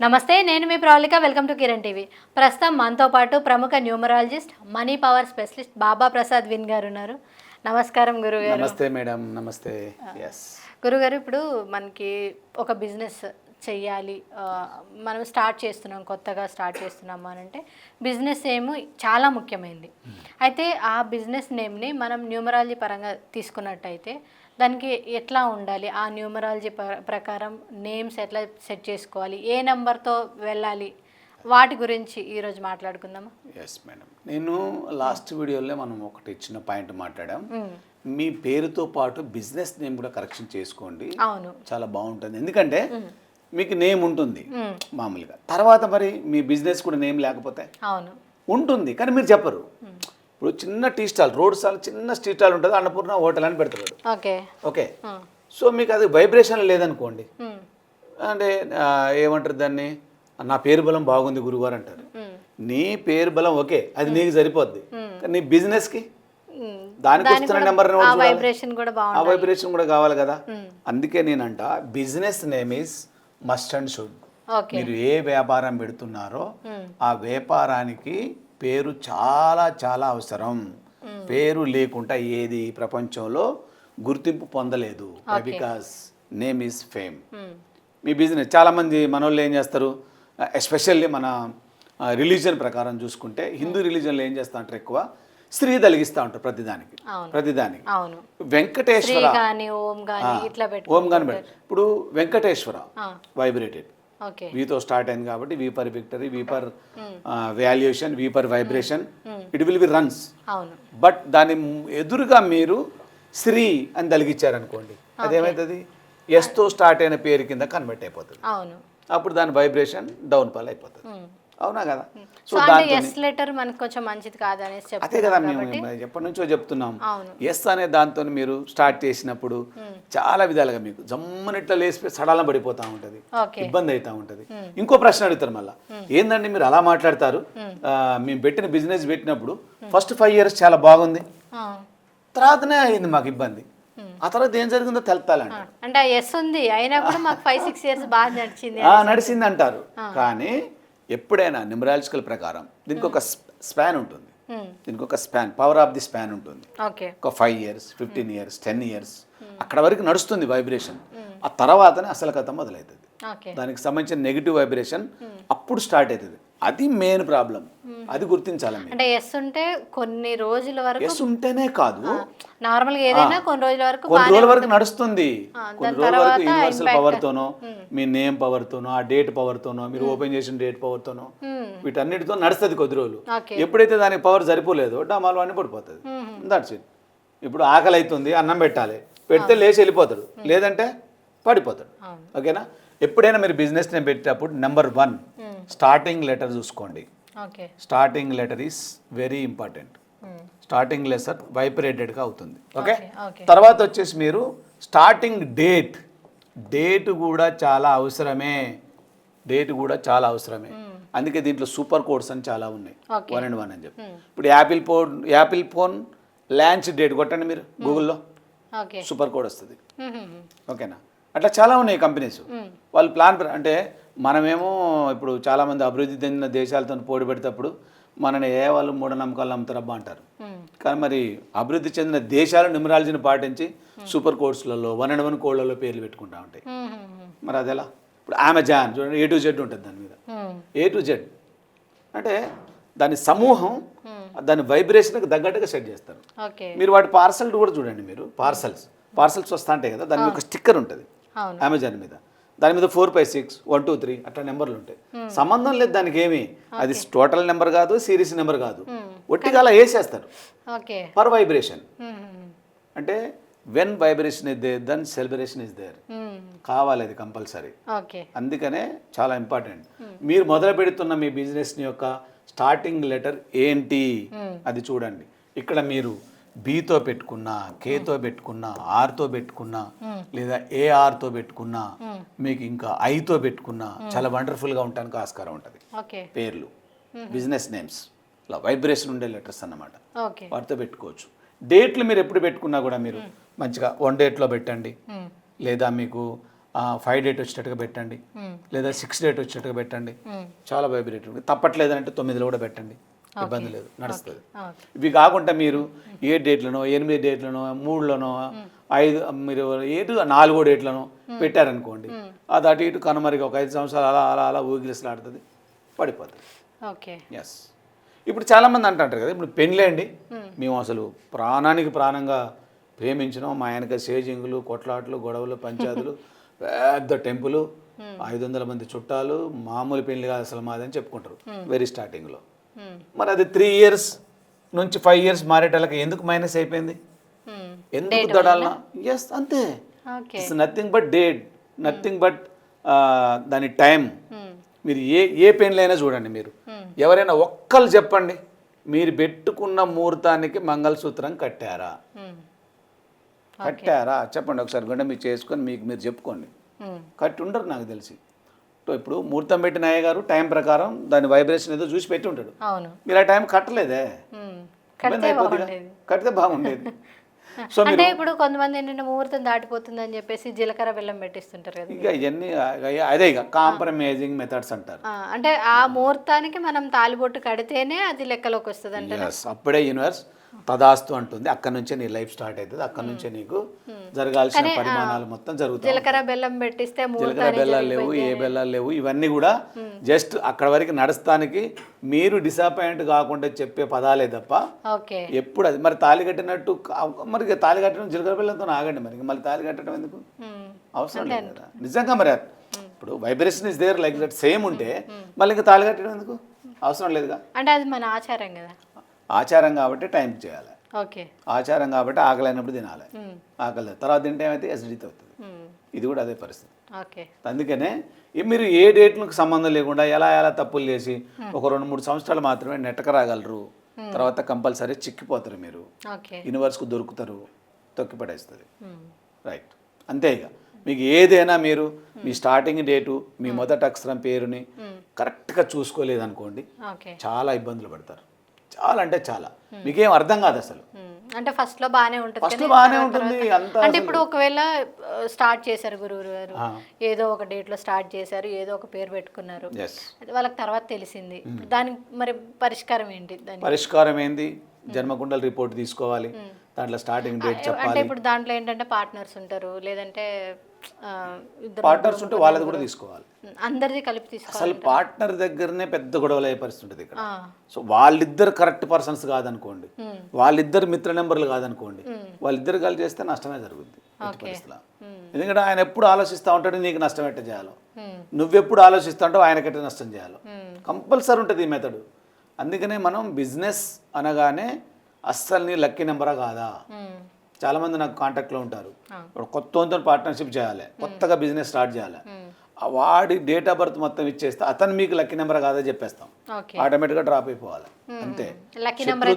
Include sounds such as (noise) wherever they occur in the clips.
నమస్తే నేను మీ Pravalika. Welcome to Kiran TV. ప్రస్తుతం మనతో పాటు ప్రముఖ numerologist money power specialist Baba Prasad win గారు ఉన్నారు. నమస్కారం గురుగారు. నమస్తే మేడం నమస్తే. గురుగారు ఇప్పుడు మనకి ఒక బిజినెస్ చెయ్యాలి. మనం స్టార్ట్ చేస్తున్నాం కొత్తగా స్టార్ట్ చేస్తున్నాము అని అంటే బిజినెస్ ఏమో చాలా ముఖ్యమైనది అయితే ఆ బిజినెస్ నేమ్ని మనం న్యూమరాలజీ పరంగా తీసుకున్నట్టయితే దానికి ఎట్లా ఉండాలి? ఆ న్యూమరాలజీ ప్ర- ప్రకారం నేమ్స్ ఎట్లా సెట్ చేసుకోవాలి? ఏ నెంబర్తో వెళ్ళాలి? వాటి గురించి ఈరోజు మాట్లాడుకుందామా? ఎస్ మేడం నేను లాస్ట్ వీడియోలో మనం ఒకటి ఇచ్చిన పాయింట్ మాట్లాడాం. మీ పేరుతో పాటు బిజినెస్ నేమ్ కూడా కరెక్షన్ చేసుకోండి. అవును. చాలా బాగుంటుంది. ఎందుకంటే మీకు నేమ్ ఉంటుంది మామూలుగా. తర్వాత మరి మీ బిజినెస్ కూడా నేమ్ లేకపోతే? అవును. ఉంటుంది. కానీ మీరు చెప్పరు. ఇప్పుడు చిన్న టీ స్టాల్ రోడ్ స్టాల్ చిన్న టీ స్టాల్ ఉంటుంది అన్నపూర్ణ హోటల్ అని పెడతారు ఓకే. ఓకే. సో మీకు అది వైబ్రేషన్ లేదనుకోండి. అంటే ఏమంటారు దాన్ని? నా పేరు బలం బాగుంది గురువారు అంటారు. నీ పేరు బలం ఓకే అది నీకు సరిపోద్ది. కానీ నీ బిజినెస్కి? దానికి వస్తున్న నెంబర్ ఆ వైబ్రేషన్ కూడా కావాలి కదా. అందుకే నేనంట business name is must and should. మీరు ఏ వ్యాపారం పెడుతున్నారో ఆ వ్యాపారానికి పేరు చాలా చాలా అవసరం. పేరు లేకుండా ఏది ప్రపంచంలో గుర్తింపు పొందలేదు. బికాస్ నేమ్ ఈజ్ ఫేమ్ మీ బిజినెస్ చాలామంది మన వాళ్ళు ఏం చేస్తారు? ఎస్పెషల్లీ మన రిలీజన్ ప్రకారం చూసుకుంటే హిందూ రిలీజన్లో ఏం చేస్తా అంటారు ఎక్కువ? స్త్రీ తలిగిస్తూ ఉంటారు ప్రతిదానికి. ప్రతిదానికి వెంకటేశ్వర. ఓం కానీ ఇట్లా పెట్టు ఓం గాని పెడతారు. ఇప్పుడు వెంకటేశ్వర. వైబ్రేటెడ్ వీతో స్టార్ట్ అయింది కాబట్టి V per victory V per valuation V per vibration it will be runs but దాని ఎదురుగా మీరు శ్రీ అని తలిగిచ్చారనుకోండి. అదేమవుతుంది ఎస్తో స్టార్ట్ అయిన పేరు కింద కన్వర్ట్ అయిపోతుంది. అవును. అప్పుడు దాని వైబ్రేషన్ డౌన్ ఫాల్ అయిపోతుంది అవునా కదా? సో ఎస్ లెటర్ మనకు కొంచెం మంచిది కాదనేసి అదే కదా మేము ఎప్పటి నుంచో చెప్తున్నాం. ఎస్ అనే దాంతో మీరు స్టార్ట్ చేసినప్పుడు చాలా విధాలుగా మీకు జమ్మనిట్లా లేసిపోయి సడాలం పడిపోతూ ఉంటుంది ఇబ్బంది అవుతూ ఉంటుంది. ఇంకో ప్రశ్న అడుగుతారు మళ్ళీ. ఏందండి మీరు అలా మాట్లాడతారు? మేము. పెట్టిన బిజినెస్ పెట్టినప్పుడు ఫస్ట్ ఫైవ్ ఇయర్స్ చాలా బాగుంది. తర్వాతనే అయింది మాకు ఇబ్బంది. ఆ తర్వాత ఏం జరిగిందో తెలుతాలంట అంటే ఎస్ ఉంది. అయినా కూడా మాకు ఫైవ్ సిక్స్ ఇయర్స్ బాగా నడిచింది నడిచింది అంటారు కానీ ఎప్పుడైనా న్యూమరాలజికల్ ప్రకారం దీనికి ఒక స్పాన్ ఉంటుంది. దీనికి ఒక span power of the span ఉంటుంది. ఒక five years fifteen years ten years అక్కడ వరకు నడుస్తుంది వైబ్రేషన్. ఆ తర్వాతనే అసలు కథ మొదలవుతుంది దానికి సంబంధించిన నెగిటివ్ వైబ్రేషన్ అప్పుడు స్టార్ట్ అవుతుంది అది మెయిన్ ప్రాబ్లం అది గుర్తించాలి అంటే ఎస్ ఉంటే కొన్ని రోజుల వరకు ఎస్ ఉంటేనే కాదు. నార్మల్గా ఏదైనా కొన్ని రోజుల వరకు కొన్ని రోజుల వరకు నడుస్తుంది. కొన్ని రోజుల వరకు యూనివర్సల్. పవర్ తోనో మీ నేమ్ పవర్ తోనో ఆ డేట్ పవర్ తోనో మీరు ఓపెన్ చేసిన డేట్ పవర్ తోనో వీటన్నిటితో నడుస్తుంది కొద్ది రోజులు. ఎప్పుడైతే దానికి పవర్ సరిపోలేదో డమాలు అన్ని పడిపోతుంది. దట్స్ ఇట్ ఇప్పుడు ఆకలి అవుతుంది అన్నం పెట్టాలి. పెడితే లేచి వెళ్ళిపోతాడు. లేదంటే పడిపోతాడు. ఓకేనా? ఎప్పుడైనా మీరు బిజినెస్ నేమ్ పెట్టేటప్పుడు నెంబర్ వన్ స్టార్టింగ్ లెటర్ చూసుకోండి. Starting letter is very important. Starting letter వైబ్రేటెడ్గా అవుతుంది. ఓకే? తర్వాత వచ్చేసి మీరు స్టార్టింగ్ డేట్. డేట్ కూడా చాలా అవసరమే. డేట్ కూడా చాలా అవసరమే. అందుకే దీంట్లో సూపర్ కోడ్స్ అని చాలా ఉన్నాయి. వన్ అండ్ వన్ అని చెప్పి. ఇప్పుడు apple phone apple phone launch date కొట్టండి మీరు గూగుల్లో. సూపర్ కోడ్ వస్తుంది. ఓకేనా? అట్లా చాలా ఉన్నాయి కంపెనీస్. వాళ్ళు ప్లాన్ అంటే మనమేమో ఇప్పుడు చాలామంది అభివృద్ధి చెందిన దేశాలతో పోటీ పెడేటప్పుడు మనని ఏ వాళ్ళు మూఢనమ్మకాలు నమ్ముతారబ్బా అంటారు. కానీ మరి అభివృద్ధి చెందిన దేశాలు న్యూమరాలజీని పాటించి సూపర్ కోడ్స్లలో వన్ అండ్ వన్ కోడ్లలో పేర్లు పెట్టుకుంటా ఉంటాయి. మరి అది ఎలా ఇప్పుడు అమెజాన్ చూడండి ఏ టు జెడ్ ఉంటుంది దాని మీద. ఏ టు జెడ్ అంటే దాని సమూహం దాని వైబ్రేషన్కి తగ్గట్టుగా సెట్ చేస్తారు. మీరు వాటి పార్సల్ కూడా చూడండి మీరు పార్సల్స్ పార్సల్స్ వస్తా ఉంటాయి కదా దాని మీద ఒక స్టిక్కర్ ఉంటుంది అమెజాన్ మీద. దాని మీద four five six one two three అట్లా నెంబర్లు ఉంటాయి. సంబంధం లేదు దానికి ఏమి. అది టోటల్ నెంబర్ కాదు సిరీస్ నెంబర్ కాదు. ఒట్టిగా అలా వేసేస్తారు. Per vibration. అంటే when vibration is there then celebration is there కావాలి అది కంపల్సరీ. అందుకనే చాలా ఇంపార్టెంట్. మీరు మొదలు పెడుతున్న మీ బిజినెస్ యొక్క స్టార్టింగ్ లెటర్ ఏంటి? అది చూడండి. ఇక్కడ మీరు బీతో పెట్టుకున్నా కేతో పెట్టుకున్నా ఆర్తో పెట్టుకున్నా లేదా ఏఆర్తో పెట్టుకున్నా మీకు ఇంకా ఐతో పెట్టుకున్నా చాలా వండర్ఫుల్గా ఉండడానికి ఆస్కారం ఉంటుంది. పేర్లు. బిజినెస్ నేమ్స్ ఇలా వైబ్రేషన్ ఉండే లెటర్స్ అన్నమాట. వాటితో పెట్టుకోవచ్చు. డేట్లు మీరు ఎప్పుడు పెట్టుకున్నా కూడా మీరు మంచిగా వన్ డేట్లో పెట్టండి. లేదా మీకు ఫైవ్ డేట్ వచ్చేటట్టుగా పెట్టండి. లేదా సిక్స్ డేట్ వచ్చేటట్టుగా పెట్టండి. చాలా వైబ్రేట్ ఉంటుంది తప్పట్లేదంటే తొమ్మిదిలో కూడా పెట్టండి. ఇబ్బంది లేదు నడుస్తుంది. ఇవి కాకుండా మీరు ఏ డేట్లనో ఎనిమిది డేట్లనో మూడులోనో ఐదు మీరు ఏటు నాలుగో డేట్లను పెట్టారనుకోండి అది అటు ఇటు కనుమరిగా ఒక ఐదు సంవత్సరాలు అలా అలా అలా ఊగిలిసలాడుతుంది పడిపోతుంది. ఓకే. ఎస్ ఇప్పుడు చాలామంది అంటుంటారు కదా ఇప్పుడు పెళ్ళండి. మేము. అసలు ప్రాణానికి ప్రాణంగా ప్రేమించినాం మా ఆయనకి సేజింగులు కొట్లాట్లు గొడవలు పంచాయతీలు (laughs) పెద్ద టెంపుల్ ఐదు వందల మంది చుట్టాలు మామూలు పెళ్ళి కాదు అసలు మాదని చెప్పుకుంటారు. వెరీ స్టార్టింగ్లో. మరి అది త్రీ ఇయర్స్ నుంచి ఫైవ్ ఇయర్స్ మారేటళ్ళకి ఎందుకు మైనస్ అయిపోయింది? మ్మ్. ఎందుకు దడాలనా? ఎస్ అంతే. It's nothing but date nothing but దాని టైం మ్మ్. మీరు ఏ ఏ పెళ్ళైనా చూడండి మీరు. ఎవరైనా ఒక్కరు చెప్పండి మీరు పెట్టుకున్న ముహూర్తానికి మంగళసూత్రం కట్టారా. కట్టారా? చెప్పండి ఒకసారి గుండె మీరు చేసుకొని మీకు మీరు చెప్పుకోండి. కట్టి ఉండరు నాకు తెలిసి. ఇప్పుడు ముహూర్తం పెట్టిన అయ్య గారు టైం ప్రకారం దాని వైబ్రేషన్ ఏదో చూసి పెట్టి ఉంటాడు. అవును. మీరు ఆ టైం కట్టలేదే? కడితే. బాగుండేది. (laughs) సో అంటే ఇప్పుడు కొంతమంది ఏంటంటే ముహూర్తం దాటిపోతుందని చెప్పేసి జీలకర్ర బెల్లం పెట్టిస్తుంటారు కదా ఇక ఇవన్నీ అదే ఇక కాంప్రమైజింగ్ మెథడ్స్ అంటారు. అంటే ఆ ముహూర్తానికి మనం తాలిబొట్టు కడితేనే అది లెక్కలోకి వస్తుంది అంటే అప్పుడే యూనివర్స్ తదాస్తు అంటుంది. అక్కడ నుంచే నీ లైఫ్ స్టార్ట్ అవుతుంది అక్కడ నుంచే నీకు జరగాల్సిన పరిమాణాలు మొత్తం జరుగుతాయి జీలకర్ర బెల్లం పెట్టిస్తే జీలకర్ర బెల్లాలు లేవు ఏ బెల్లాలు లేవు. ఇవన్నీ కూడా జస్ట్ అక్కడ వరకు నడుస్తానికి మీరు డిసప్పాయింట్ కాకుండా చెప్పే పదాలే తప్ప ఎప్పుడు అది. మరి తాళి కట్టినట్టు మరి తాళి కట్టడం జీలకర్ర బెల్లంతో ఆగండి మరి. మళ్ళీ తాళి కట్టడం ఎందుకు. అవసరం లేదు కదా. నిజంగా మరి. ఇప్పుడు vibration is there like that same ఉంటే మళ్ళీ ఇంకా తాళి కట్టడం ఎందుకు? అవసరం లేదుగా అంటే అది మన ఆచారం కదా. ఆచారం కాబట్టి టైం చేయాలి. ఓకే. ఆచారం కాబట్టి ఆకలి అయినప్పుడు తినాలి. ఆకలి. తర్వాత తింటే ఏమైతే ఎసిడిటీ అవుతుంది. ఇది కూడా అదే పరిస్థితి. ఓకే. అందుకనే మీరు ఏ డేట్లకు సంబంధం లేకుండా ఎలా ఎలా తప్పులు చేసి ఒక రెండు మూడు సంవత్సరాలు మాత్రమే నెట్టక రాగలరు తర్వాత కంపల్సరీ చిక్కిపోతారు మీరు. యూనివర్స్కు దొరుకుతారు తొక్కి పడేస్తుంది. మ్మ్. రైట్. అంతే ఇక. మీకు ఏదైనా మీరు మీ స్టార్టింగ్ డేటు మీ మొదటి అక్షరం పేరుని కరెక్ట్గా చూసుకోలేదనుకోండి చాలా ఇబ్బందులు పడతారు. చాలా అంటే చాలా. మీకేం అర్థం కాదు అసలు. అంటే ఫస్ట్లో బానే ఉంటుంది ఫస్ట్ తర్వాత ఉంటుంది అంటే ఇప్పుడు ఒకవేళ స్టార్ట్ చేశారు గురువు గారు. ఏదో ఒక డేట్లో స్టార్ట్ చేశారు ఏదో ఒక పేరు పెట్టుకున్నారు. వాళ్ళకి తర్వాత తెలిసింది. దానికి మరి పరిష్కారం ఏంటి దానికి? పరిష్కారం ఏంది? జన్మకుండల రిపోర్ట్ తీసుకోవాలి. దాంట్లో స్టార్టింగ్ డేట్ అంటే చెప్పాలి. ఇప్పుడు దాంట్లో ఏంటంటే పార్ట్నర్స్ ఉంటారు లేదంటే పార్ట్నర్స్ ఉంటే వాళ్ళది కూడా తీసుకోవాలి. అందరిది కలిపి తీసుకోవాలి అసలు పార్ట్నర్ దగ్గరనే పెద్ద గొడవలు అయ్యే పరిస్థితి ఉంటుంది ఇక్కడ. సో వాళ్ళిద్దరు కరెక్ట్ పర్సన్స్ కాదనుకోండి. వాళ్ళిద్దరు మిత్ర నెంబర్లు కాదనుకోండి వాళ్ళిద్దరు కలిసి చేస్తే నష్టమే జరుగుద్ది పరిస్థితిలో ఎందుకంటే ఆయన ఎప్పుడు ఆలోచిస్తూ ఉంటాడు నీకు నష్టం ఎట్ట చేయాలో. నువ్వెప్పుడు ఆలోచిస్తూ ఉంటావు ఆయనకెట్ట నష్టం చేయాలో. కంపల్సరీ ఉంటుంది ఈ మెథడ్ అందుకనే మనం బిజినెస్ అనగానే అస్సలు నీ లక్కీ నెంబరా కాదా. చాలామంది నాకు కాంటాక్ట్లో ఉంటారు. ఇప్పుడు కొత్త పార్ట్నర్షిప్ చేయాలి. కొత్తగా బిజినెస్ స్టార్ట్ చేయాలి. వాడి డేట్ ఆఫ్ బర్త్ మొత్తం ఇచ్చేస్తే అతను మీకు లక్కీ నెంబర్ కాదా చెప్పేస్తాం. ఆటోమేటిక్గా డ్రాప్ అయిపోవాలి. అంతే.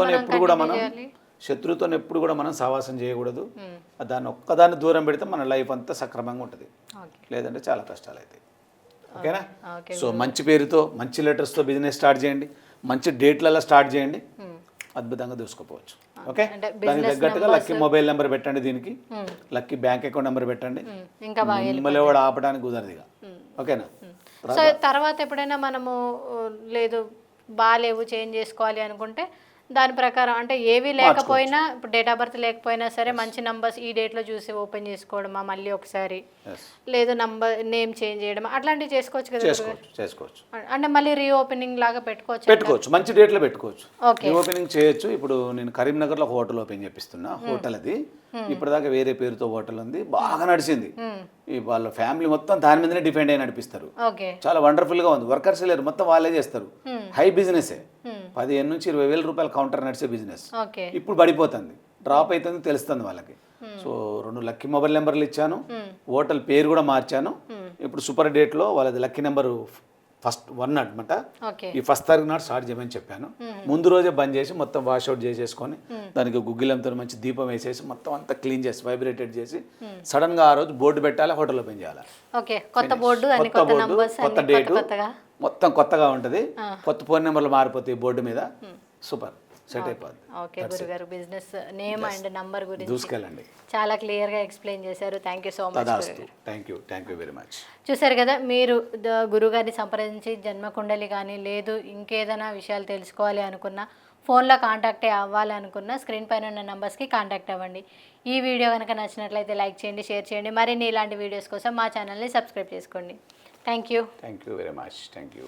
మనం ఎప్పుడు కూడా మనం చేయాలి. శత్రువుతో ఎప్పుడు కూడా మనం సహవాసం చేయకూడదు. దాన్ని ఒక్కదాన్ని దూరం పెడితే మన లైఫ్ అంతా సక్రమంగా ఉంటుంది. లేదంటే చాలా కష్టాలు అవుతాయి. ఓకేనా? ఓకే. సో మంచి పేరుతో మంచి లెటర్స్తో బిజినెస్ స్టార్ట్ చేయండి. మంచి డేట్లలో స్టార్ట్ చేయండి. అద్భుతంగా దూసుకోపోవచ్చు. ఓకే? అంటే దానికి తగ్గట్టుగా లక్కీ మొబైల్ నెంబర్ పెట్టండి దీనికి. లక్కీ బ్యాంక్ అకౌంట్ నెంబర్ పెట్టండి. ఇంకా మిమ్మల్ని కూడా ఆపడానికి కుదరదు ఇక. ఓకేనా? సో తర్వాత ఎప్పుడైనా మనము లేదు బాగాలేవు చేంజ్ చేసుకోవాలి అనుకుంటే దాని ప్రకారం అంటే ఏవి లేకపోయినా ఇప్పుడు డేట్ ఆఫ్ బర్త్ లేకపోయినా సరే మంచి నంబర్స్ ఈ డేట్లో చూసి ఓపెన్ చేసుకోవడమా మళ్ళీ ఒకసారి? లేదు నంబర్ నేమ్ చేంజ్ చేయడం అట్లాంటివి చేసుకోవచ్చు కదా చేసుకోవచ్చు చేసుకోవచ్చు. అంటే మళ్ళీ రీఓపెనింగ్ లాగా పెట్టుకోవచ్చు? పెట్టుకోవచ్చు. మంచి డేట్లో పెట్టుకోవచ్చు. ఓకే ఓపెనింగ్ చేయొచ్చు. ఇప్పుడు నేను కరీంనగర్లో ఒక హోటల్ ఓపెన్ చేపిస్తున్నా. హోటల్ అది. ఇప్పటిదాకా వేరే పేరుతో హోటల్ ఉంది. బాగా నడిచింది. ఈ వాళ్ళ ఫ్యామిలీ మొత్తం దాని మీదనే డిపెండ్ అయి నడిపిస్తారు. ఓకే చాలా వండర్ఫుల్గా ఉంది. వర్కర్స్ లేరు. మొత్తం వాళ్ళే చేస్తారు. హై బిజినెస్ పదిహేను నుంచి ఇరవై వేల రూపాయల కౌంటర్ నడిచే బిజినెస్ ఇప్పుడు పడిపోతుంది. డ్రాప్ అవుతుంది తెలుస్తుంది వాళ్ళకి. సో రెండు లక్కీ మొబైల్ నెంబర్లు ఇచ్చాను. హోటల్ పేరు కూడా మార్చాను. ఇప్పుడు సూపర్ డేట్లో వాళ్ళది లక్కీ నెంబర్ ఫస్ట్ వన్ అనమాట ఈ ఫస్ట్ తారీఖు నాడు స్టార్ట్ చేయమని చెప్పాను. ముందు రోజే బంద్ చేసి మొత్తం వాష్ అవుట్ చేసేసుకొని దానికి గుగ్గిలంతో మంచి దీపం వేసేసి మొత్తం అంతా క్లీన్ చేసి వైబ్రేటెడ్ చేసి సడన్గా ఆ రోజు బోర్డు పెట్టాలి హోటల్ ఓపెన్ చేయాలి. కొత్త బోర్డు కొత్త డేటు మొత్తం కొత్తగా ఉంటుంది. కొత్త ఫోన్ నెంబర్లు మారిపోతాయి బోర్డు మీద. సూపర్. సెట్ అయిపోద్ది. ఓకే గురుగారు బిజినెస్ నేమ్ అండ్ నంబర్ గురించి దూసుకెళ్ళండి. చాలా క్లియర్గా ఎక్స్ప్లెయిన్ చేశారు. Thank you so much thank you thank you very much చూసారు కదా మీరు గురుగారిని సంప్రదించి జన్మకుండలి కానీ లేదు ఇంకేదైనా విషయాలు తెలుసుకోవాలి అనుకున్నా ఫోన్లో కాంటాక్ట్ అవ్వాలి అనుకున్నా స్క్రీన్ పైన ఉన్న నెంబర్స్కి కాంటాక్ట్ అవ్వండి. ఈ వీడియో కనుక నచ్చినట్లయితే లైక్ చేయండి షేర్ చేయండి. మరిన్ని ఇలాంటి వీడియోస్ కోసం మా ఛానల్ని సబ్స్క్రైబ్ చేసుకోండి. Thank you thank you very much thank you